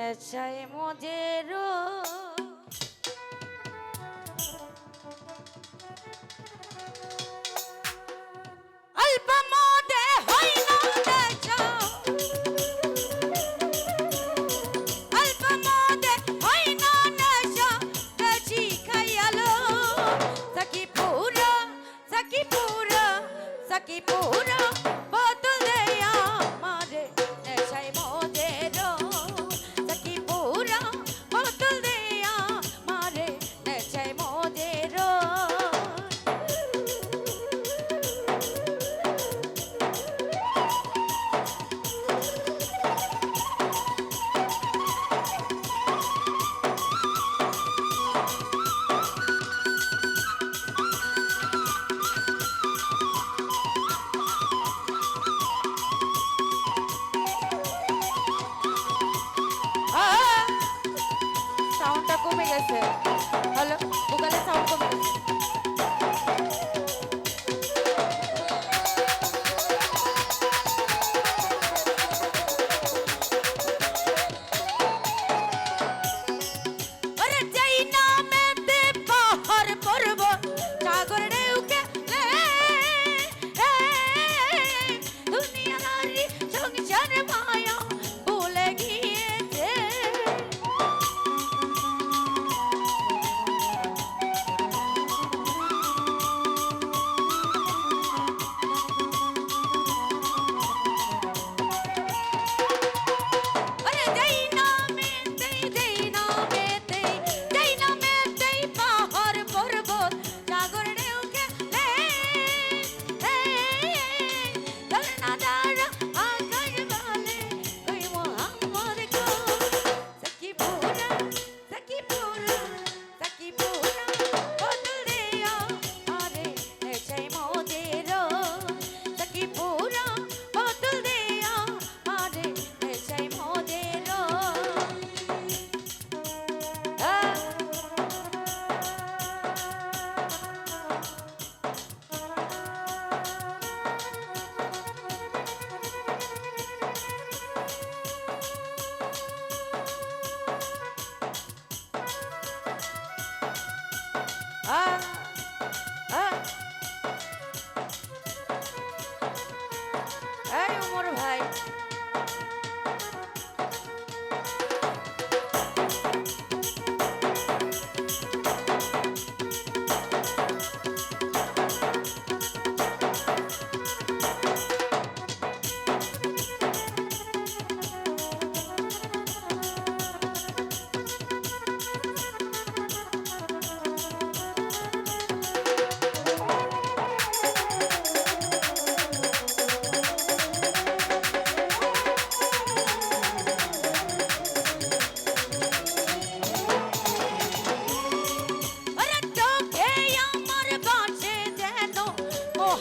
নেশায় মজেরো।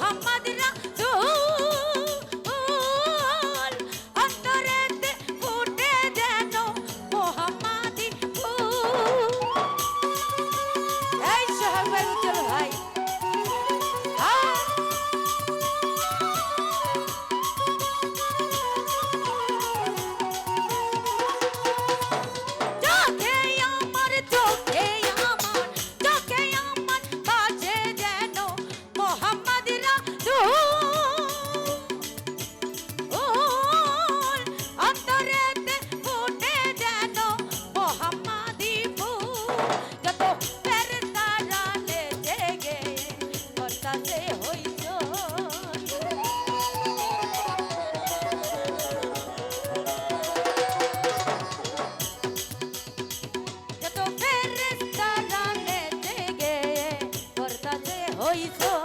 mamá করতাছে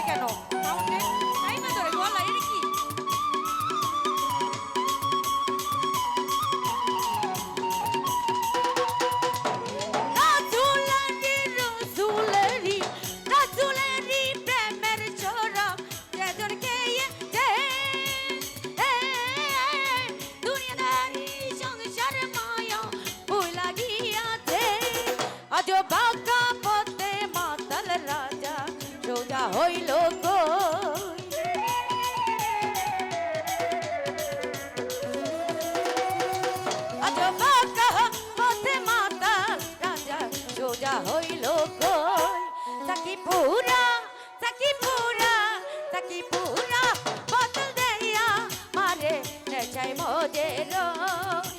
কেন? रो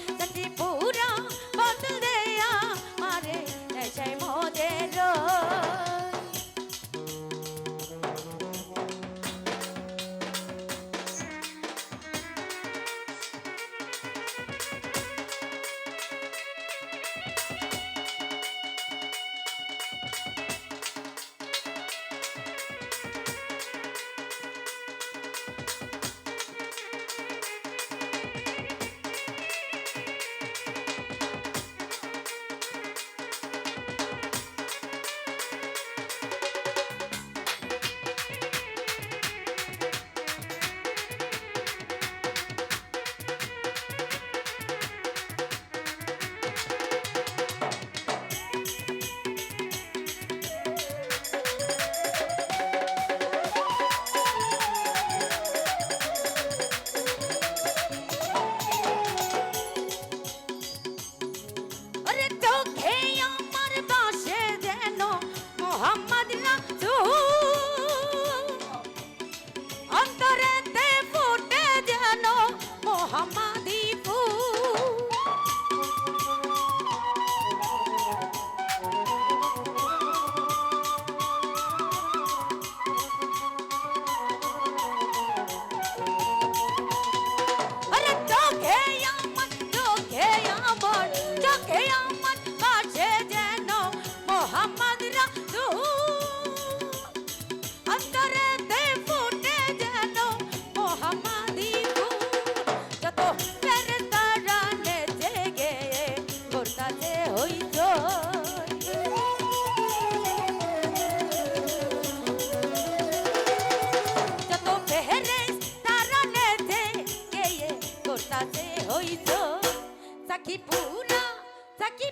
সাকি পুরা সাকি